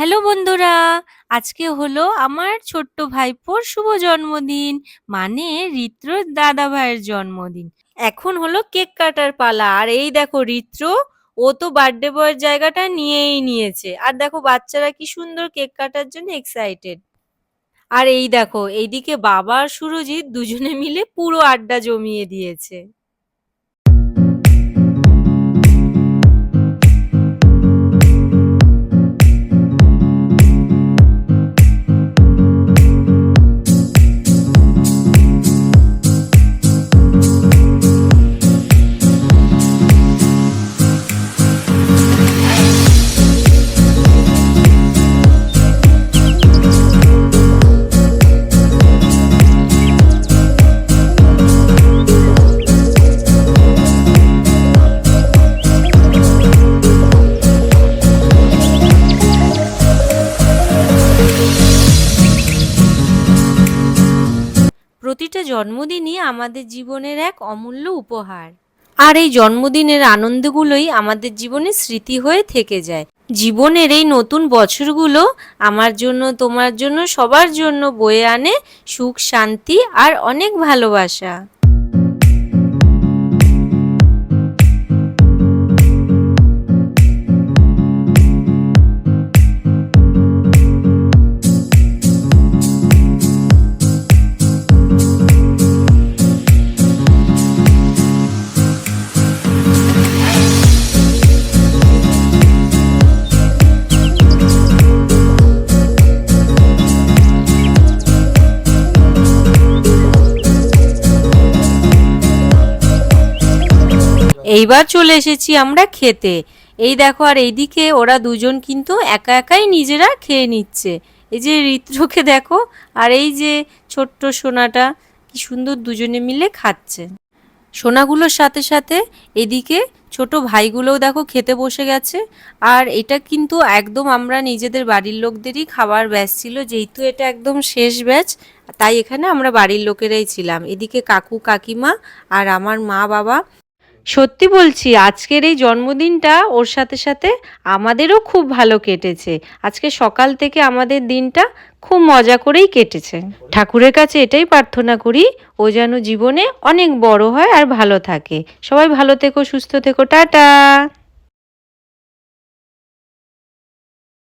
Hello বন্ধুরা, আজকে হলো আমার ছোট্ট ভাইপোর শুভ জন্মদিন মানে রিত্র দাদা ভাইয়ের জন্মদিন। এখন হলো কেক কাটার পালা, আর এই দেখো রিত্র, ও তো বার্থডে বয়ের জায়গাটা নিয়েই নিয়েছে। আর দেখো বাচ্চারা কি সুন্দর কেক কাটার জন্য এক্সাইটেড আর এই দেখো, এইদিকে বাবা আর সুরজিৎ দুজনে মিলে পুরো আড্ডা জমিয়ে দিয়েছে। প্রতিটা জন্মদিনই আমাদের জীবনের এক অমূল্য উপহার। আর এই জন্মদিনের আনন্দগুলোই আমাদের জীবনে স্মৃতি হয়ে থেকে যায়। জীবনের এই নতুন বছরগুলো আমার জন্য, তোমার জন্য, সবার জন্য বয়ে আনে সুখ, শান্তি আর অনেক ভালোবাসা। এইবার চলে এসেছি আমরা খেতে। এই দেখো, আর এইদিকে ওরা দুজন কিন্তু একা একাই নিজেরা খেয়ে নিচ্ছে। এই যে রিত্রকে দেখো, আর এই যে ছোট্ট সোনাটা, কি সুন্দর দুজনে মিলে খাচ্ছে। সোনাগুলোর সাথে সাথে এদিকে ছোট ভাইগুলোও দেখো খেতে বসে গেছে। আর এটা কিন্তু একদম আমরা নিজেদের বাড়ির লোকদেরই খাবার ব্যাচ ছিল, যেহেতু এটা একদম শেষ ব্যাচ, তাই এখানে আমরা বাড়ির লোকেরাই ছিলাম। এদিকে কাকু, কাকিমা আর আমার মা বাবা সত্যি বলছি, আজকের এই জন্মদিনটা ওর সাথে সাথে আমাদেরও খুব ভালো কেটেছে। আজকে সকাল থেকে আমাদের দিনটা খুব মজা করেই কেটেছে। ঠাকুরের কাছে এটাই প্রার্থনা করি, ও যেন জীবনে অনেক বড় হয় আর ভালো থাকে। সবাই ভালো থেকো, সুস্থ থেকো, টাটা!